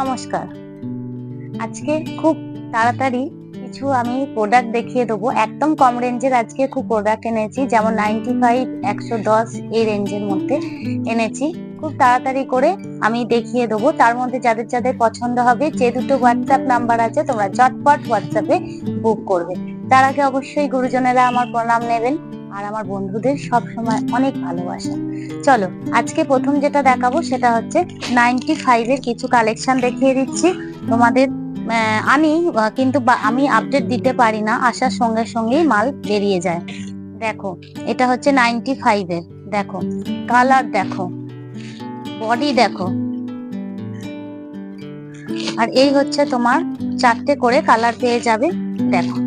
নমস্কার। আজকে খুব তাড়াতাড়ি কিছু আমি প্রোডাক্ট দেখিয়ে দেবো। একদম কম রেঞ্জের আজকে খুব প্রোডাক্ট এনেছি, যেমন নাইনটি ফাইভ একশো দশ এই রেঞ্জের মধ্যে এনেছি। খুব তাড়াতাড়ি করে আমি দেখিয়ে দেবো। তার মধ্যে যাদের যাদের পছন্দ হবে, যে দুটো হোয়াটসঅ্যাপ নাম্বার আছে, তোমরা চটপট হোয়াটসঅ্যাপে বুক করবে। তার আগে অবশ্যই গুরুজনেরা আমার প্রণাম নেবেন। আর আমার বন্ধুদের সব সময় অনেক ভালোবাসা। চলো, আজকে প্রথম যেটা দেখাবো সেটা হচ্ছে নাইনটি ফাইভের কিছু কালেকশন দেখিয়ে দিচ্ছি। তোমাদের আমি কিন্তু আমি আপডেট দিতে পারি না, আসার সঙ্গে সঙ্গেই মাল বেরিয়ে যায়। দেখো, এটা হচ্ছে নাইনটি ফাইভের দেখো কালার দেখো বডি দেখো। আর এই হচ্ছে তোমার চারটে করে কালার পেয়ে যাবে, দেখো।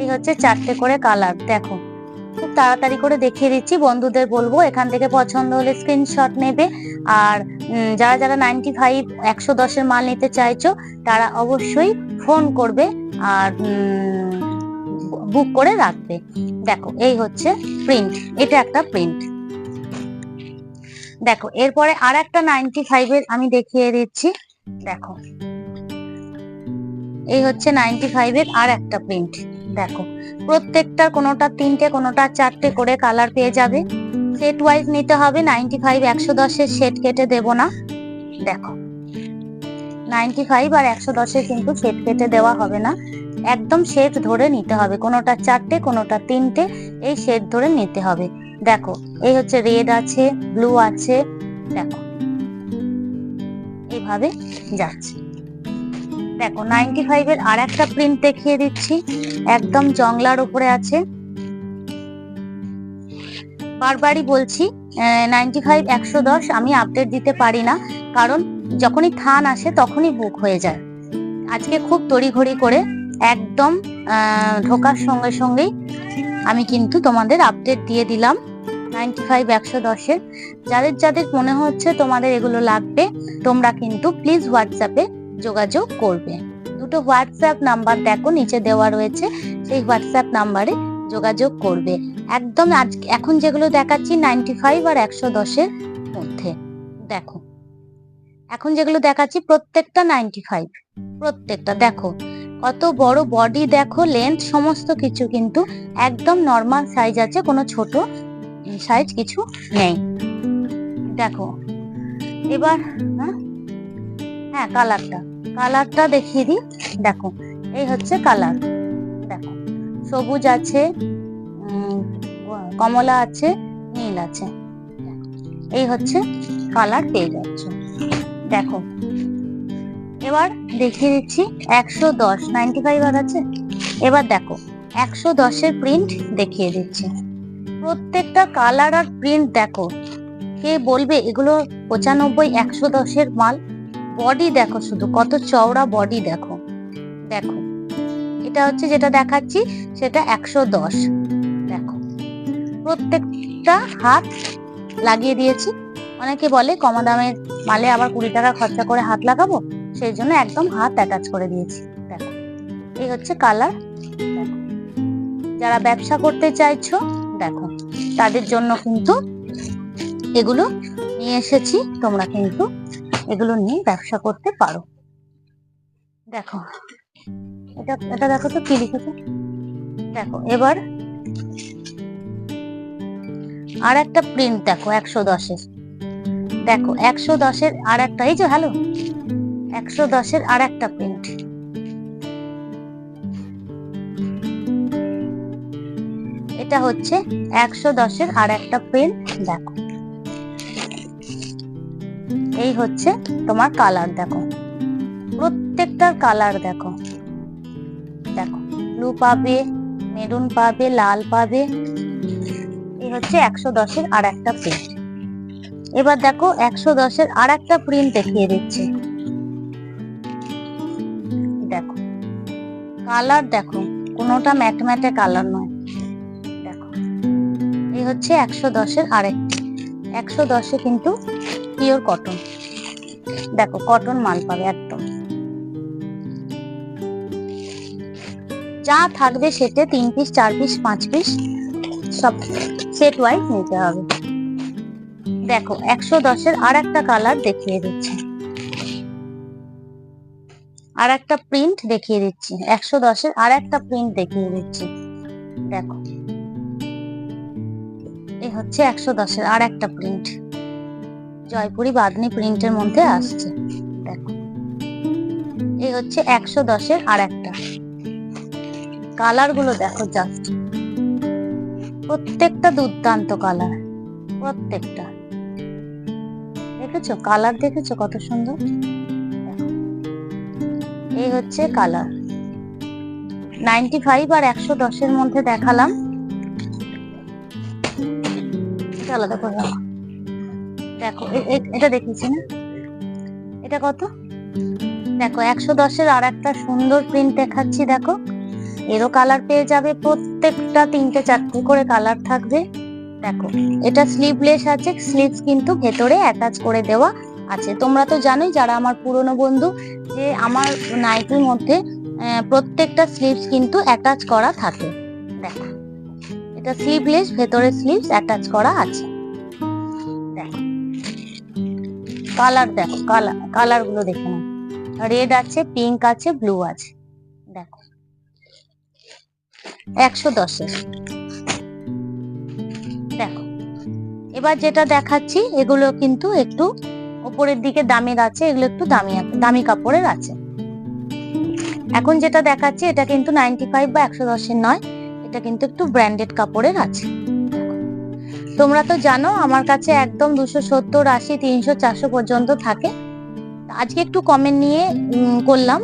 এই হচ্ছে চারটে করে কালার দেখো। খুব তাড়াতাড়ি করে দেখিয়ে দিচ্ছি। বন্ধুদের বলব, এখান থেকে পছন্দ হলে স্ক্রিনশট নেবে। আর যারা যারা নাইনটি ফাইভ একশো দশের মাল নিতে চাইছো, তারা অবশ্যই ফোন করবে আর বুক করে রাখবে। দেখো, এই হচ্ছে প্রিন্ট এটা একটা প্রিন্ট দেখো, এরপরে আর একটা নাইনটি ফাইভের আমি দেখিয়ে দিচ্ছি। দেখো, এই হচ্ছে নাইনটি ফাইভের আর একটা প্রিন্ট দেখো, প্রত্যেকটা কোনোটা তিনটে, কোনোটা চারটে করে কালার পেয়ে যাবে। সেট ওয়াইজ নিতে হবে নাইনটি ফাইভ একশো দশের সেট কেটে দেব না। দেখো নাইনটি ফাইভ আর একশো দশের কিন্তু সেট কেটে দেওয়া হবে না। একদম সেট ধরে নিতে হবে, কোনোটা চারটে, কোনোটা তিনটে, এই সেট ধরে নিতে হবে। দেখো, এই হচ্ছে রেড আছে ব্লু আছে, দেখো। এইভাবে যাচ্ছে। দেখো নাইনটি ফাইভের আর একটা প্রিন্ট দেখিয়ে দিচ্ছি। একদম জংলার উপরে আছে। বারবারই বলছি নাইনটি ফাইভ একশো দশ আমি আপডেট দিতে পারি না। কারণ যখনই থান আসে তখনই বুক হয়ে যায়। আজকে খুব তড়িঘড়ি করে একদম ঢোকার সঙ্গে সঙ্গেই আমি কিন্তু তোমাদের আপডেট দিয়ে দিলাম। নাইনটি ফাইভ একশো দশের। যাদের যাদের মনে হচ্ছে তোমাদের এগুলো লাগবে, তোমরা কিন্তু প্লিজ হোয়াটসঅ্যাপে যোগাযোগ করবে। দুটো হোয়াটসঅ্যাপ নাম্বার দেখো, নিচে দেওয়া রয়েছে, সেই হোয়াটসঅ্যাপ নাম্বারে যোগাযোগ করবে। একদম আজ, এখন যেগুলো দেখাচ্ছি নাইনটি ফাইভ আর একশো দশের মধ্যে। দেখো, এখন যেগুলো দেখাচ্ছি, প্রত্যেকটা নাইনটি ফাইভ প্রত্যেকটা, দেখো, কত বড় বডি দেখো লেন্থ সমস্ত কিছু কিন্তু একদম নর্মাল সাইজ আছে, কোনো ছোট সাইজ কিছু নেই। দেখো, এবার হ্যাঁ হ্যাঁ কালারটা কালারটা দেখিয়ে দিই। দেখো, এই হচ্ছে কালার দেখো, সবুজ আছে কমলা আছে, নীল আছে। এই হচ্ছে কালার পেয়ে যাচ্ছ। দেখো, এবার দেখিয়ে দিচ্ছি একশো দশ নাইনটি ফাইভ আর আছে। এবার দেখো, একশো দশের প্রিন্ট দেখিয়ে দিচ্ছি। প্রত্যেকটা কালার আর প্রিন্ট দেখো। কে বলবে? এগুলো পঁচানব্বই, একশো দশের মাল। বডি দেখো শুধু, কত চওড়া বডি দেখো। দেখো, এটা হচ্ছে যেটা দেখাচ্ছি, সেটা একশো দশ। দেখো, প্রত্যেকটা হাত লাগিয়ে দিয়েছি। অনেকে বলে কম দামের মালে আবার কুড়ি টাকা খরচা করে হাত লাগাবো, সেই জন্য একদম হাত অ্যাটাচ করে দিয়েছি। দেখো, এই হচ্ছে কালার দেখো, যারা ব্যবসা করতে চাইছো, দেখো, তাদের জন্য কিন্তু এগুলো নিয়ে এসেছি, তোমরা কিন্তু এগুলো নিয়ে ব্যবসা করতে পারো। দেখো, এটা এটা দেখো তো কি লিখেছে? দেখো, এবার আর একটা প্রিন্ট দেখো, একশো দশের। দেখো, একশো দশের আর একটা এই যে হ্যালো একশো দশের আর একটা প্রিন্ট এটা হচ্ছে একশো দশের আর একটা প্রিন্ট দেখো। এই হচ্ছে তোমার কালার দেখো। প্রত্যেকটার কালার দেখো। দেখো ব্লু পাবে মেরুন পাবে, লাল পাবে। এই হচ্ছে একশো দশের আর একটা প্রিন্ট এবার দেখো, একশো দশের আর একটা প্রিন্ট দেখিয়ে দিচ্ছি। দেখো কালার দেখো, কোনোটা ম্যাট ম্যাটে কালার নয়। দেখো, এই হচ্ছে একশো দশের আরেকটি। একশো দশে কিন্তু পিওর কটন দেখো কটন মাল পাবে একদম। যা থাকবে সেটে তিন পিস চার পিস পাঁচ পিস সব সেট ওয়াইজ নিতে হবে। দেখো, একশো দশের আর একটা কালার দেখিয়ে দিচ্ছে। আর একটা প্রিন্ট দেখিয়ে দিচ্ছি। একশো দশের আর একটা প্রিন্ট দেখিয়ে দিচ্ছি। দেখো এই হচ্ছে একশো দশের আর একটা প্রিন্ট জয়পুরি বাদনি প্রিন্টের মধ্যে আসছে। দেখো। এই হচ্ছে একশো দশের আর একটা কালারগুলো দেখো জাস্ট প্রত্যেকটা দুর্দান্ত কালার। প্রত্যেকটা। দেখেছ? কালার দেখেছ কত সুন্দর? এই হচ্ছে কালার। নাইনটি ফাইভ আর একশো দশের মধ্যে দেখালাম। আলাদা করে। দেখো এটা দেখিয়েছি না? এটা কত? দেখো, একশো দশের আর একটা সুন্দর প্রিন্ট দেখাচ্ছি, দেখো। এরও কালার পেয়ে যাবে প্রত্যেকটা, তিনটে, চারটে করে কালার থাকবে। দেখো, এটা স্লিভলেস আছে স্লিভস কিন্তু ভেতরে অ্যাটাচ করে দেওয়া আছে। তোমরা তো জানোই, যারা আমার পুরনো বন্ধু, যে আমার নাইটির মধ্যে প্রত্যেকটা স্লিভস কিন্তু অ্যাটাচ করা থাকে। দেখো, এটা স্লিভলেস ভেতরে স্লিভস অ্যাটাচ করা আছে। কালার দেখো কালার কালারগুলো দেখে রেড আছে পিঙ্ক আছে ব্লু আছে। দেখো। একশো দশের। দেখো। এবার যেটা দেখাচ্ছি, এগুলো কিন্তু একটু উপরের দিকে দামের আছে, এগুলো একটু দামি দামি কাপড়ের আছে। এখন যেটা দেখাচ্ছি, এটা কিন্তু নাইনটি ফাইভ বা একশো দশের নয়, এটা কিন্তু একটু ব্র্যান্ডেড কাপড়ের আছে। তোমরা তো জানো, আমার কাছে একদম দুশো সত্তর, আশি, তিনশো, চারশো পর্যন্ত থাকে। আজকে একটু কমের নিয়ে করলাম।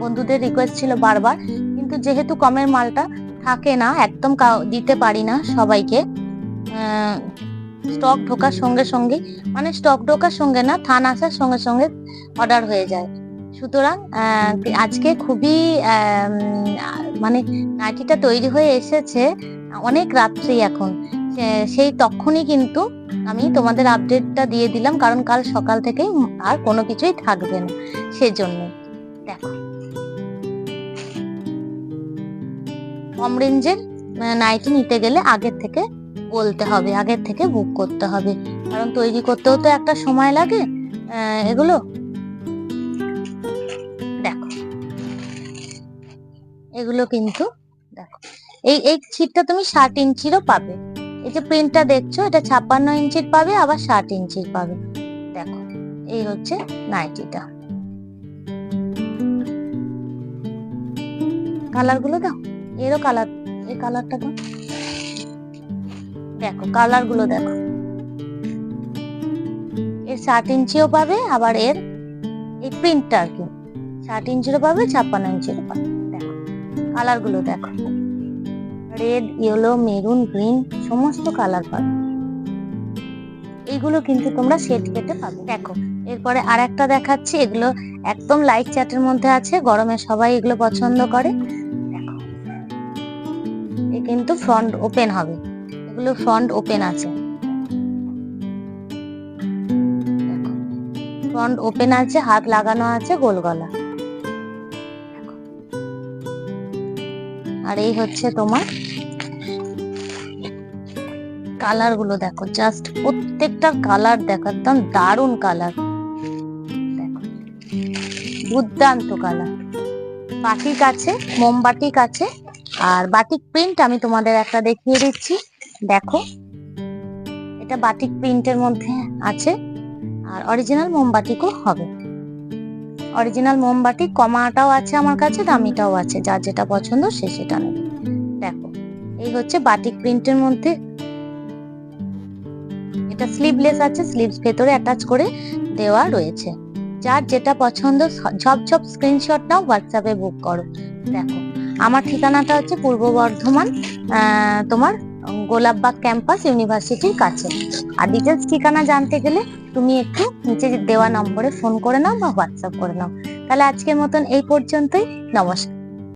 বন্ধুদের রিকোয়েস্ট ছিল বারবার। কিন্তু যেহেতু কমের মালটা থাকে না, একদম দিতে পারি না সবাইকে। স্টক ঢোকার সঙ্গে সঙ্গে মানে স্টক ঢোকার সঙ্গে না থান আসার সঙ্গে সঙ্গে অর্ডার হয়ে যায়। সুতরাং আজকে খুবই মানে নাইটিটা তৈরি হয়ে এসেছে, অনেক রাত্রি এখন। সেই তখনই কিন্তু আমি তোমাদের আপডেটটা দিয়ে দিলাম, কারণ কাল সকাল থেকেই আর কোনো কিছুই থাকবে না সেজন্য দেখো। কম রেঞ্জের নাইটি নিতে গেলে আগের থেকে বলতে হবে, আগের থেকে বুক করতে হবে। কারণ তৈরি করতেও তো একটা সময় লাগে এগুলো। দেখো। এগুলো কিন্তু, দেখো। এই এই ছিটটা তুমি ষাট ইঞ্চিরও পাবে। যে প্রিন্টটা দেখছ, এটা ছাপ্পান্ন ইঞ্চির পাবে, আবার ষাট ইঞ্চির পাবে। দেখো, এই হচ্ছে নাইটিটা কালারগুলো দাও। এরও কালার এই কালারটা দাও। দেখো কালারগুলো দেখো। এর ষাট ইঞ্চিও পাবে, আবার এর এই প্রিন্টটা আর কি। ষাট ইঞ্চিরও পাবে, ছাপ্পান্ন ইঞ্চিরও পাবে। দেখো কালারগুলো দেখো। রেড ইয়েলো মেরুন গ্রিন সমস্ত কালার পাবে। এইগুলো কিন্তু তোমরা সেট কেটে পাবে দেখো, এরপরে আর একটা দেখাচ্ছি, এগুলো একদম লাইট চ্যাটের মধ্যে আছে, গরমে সবাই এগুলো পছন্দ করে। এ কিন্তু ফ্রন্ট ওপেন হবে। এগুলো ফ্রন্ট ওপেন আছে। ফ্রন্ট ওপেন আছে, হাত লাগানো আছে, গোল গলা। আর এই হচ্ছে তোমার কালারগুলো দেখো জাস্ট প্রত্যেকটা কালার দেখো, একদম দারুণ কালার দেখো, দুর্দান্ত কালার বাটিক আছে মোমবাটিক আছে, আর বাটিক প্রিন্ট আমি তোমাদের একটা দেখিয়ে দিচ্ছি। দেখো, এটা বাটিক প্রিন্টের মধ্যে আছে, আর অরিজিনাল মোমবাটিকও হবে। অরিজিনাল মোমবাটিক কমাটাও আছে আমার কাছে, দামিটাও আছে, যার যেটা পছন্দ সে সেটা নেবে। দেখো, এই হচ্ছে বাটিক প্রিন্টের মধ্যে এটা স্লিভলেস আছে স্লিভস ভেতরে অ্যাটাচ করে দেওয়া রয়েছে। যার যেটা পছন্দ স- ঝপ ঝপ স্ক্রিনশট নাও হোয়াটসঅ্যাপে বুক করো। দেখো, আমার ঠিকানাটা হচ্ছে পূর্ব বর্ধমান তোমার গোলাপবাগ ক্যাম্পাস ইউনিভার্সিটির কাছে। আর ডিটেলস ঠিকানা জানতে গেলে তুমি একটু নিচে দেওয়া নম্বরে ফোন করে নাও বা হোয়াটসঅ্যাপ করে নাও। তাহলে আজকের মতন এই পর্যন্তই। নমস্কার।